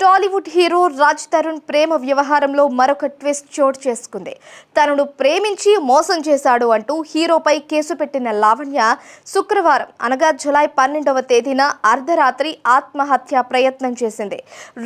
Tollywood hero Raj Tarun ప్రేమ వ్యవహారంలో మరొక ట్విస్ట్ చోటు చేసుకుంది. తనను ప్రేమించి మోసం చేశాడు అంటూ హీరోపై కేసు పెట్టిన లావణ్య శుక్రవారం అనగా జులై పన్నెండవ తేదీన అర్ధరాత్రి ఆత్మహత్య ప్రయత్నం చేసింది.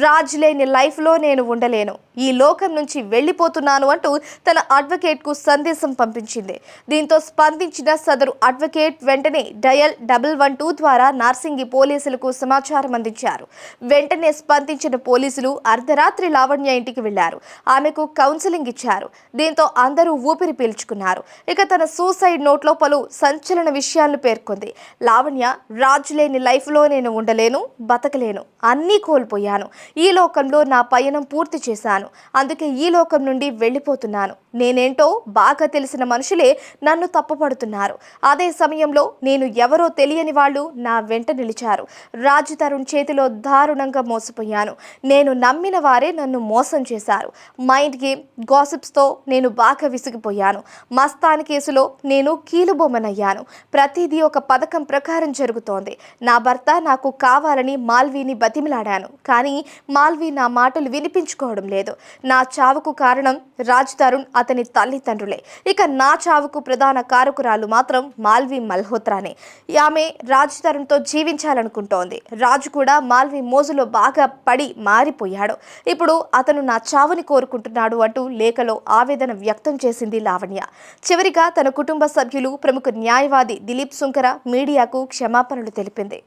రాజ్ లేని లైఫ్లో నేను ఉండలేను. ఈ లోకం నుంచి వెళ్ళిపోతున్నాను అంటూ తన అడ్వకేట్కు సందేశం పంపించింది. దీంతో స్పందించిన సదరు అడ్వకేట్ వెంటనే డయల్ డబుల్ వన్ టూ ద్వారా నార్సింగి పోలీసులకు సమాచారం అందించారు. వెంటనే స్పందించిన పోలీసులు అర్ధరాత్రి లావణ్య ఇంటికి వెళ్ళారు ఆమెకు కౌన్సిలింగ్ ఇచ్చారు. దీంతో అందరూ ఊపిరి పీల్చుకున్నారు. ఇక తన సూసైడ్ నోట్లో పలు సంచలన విషయాలను పేర్కొంది. లావణ్య రాజు లేని లైఫ్లో నేను ఉండలేను బతకలేను అన్నీ కోల్పోయాను. ఈ లోకంలో నా పయనం పూర్తి చేశాను. అందుకే ఈ లోకం నుండి వెళ్ళిపోతున్నాను. నేనేంటో బాగా తెలిసిన మనుషులే నన్ను తప్పుపడుతున్నారు. అదే సమయంలో నేను ఎవరో తెలియని వాళ్ళు నా వెంట నిలిచారు. రాజు తరుణ్ చేతిలో దారుణంగా మోసపోయాను. నేను నమ్మిన వారే నన్ను మోసం చేశారు. మైండ్ గేమ్ గాసిప్స్తో నేను బాగా విసిగిపోయాను. మస్తాన్ కేసులో నేను కీలుబొమ్మనయ్యాను. ప్రతిదీ ఒక పథకం ప్రకారం జరుగుతోంది. నా భర్త నాకు కావాలని మాల్వీని బతిమిలాడాను. కానీ మాల్వీ నా మాటలు వినిపించుకోవడం లేదు. నా చావుకు కారణం రాజ్ తరుణ్ అతని తల్లిదండ్రులే. ఇక నా చావుకు ప్రధాన కారకురాలు మాత్రం మాల్వీ మల్హోత్రానే. ఆమె రాజ్ తరుణ్తో జీవించాలనుకుంటోంది. రాజు కూడా మాల్వీ మోజులో బాగా పడి మారిపోయాడు. ఇప్పుడు అతను నా చావుని కోరుకుంటున్నాడు అంటూ లేఖలో ఆవేదన వ్యక్తం చేసింది లావణ్య. చివరిగా తన కుటుంబ సభ్యులు ప్రముఖ న్యాయవాది దిలీప్ సుంకర మీడియాకు క్షమాపణలు తెలిపింది.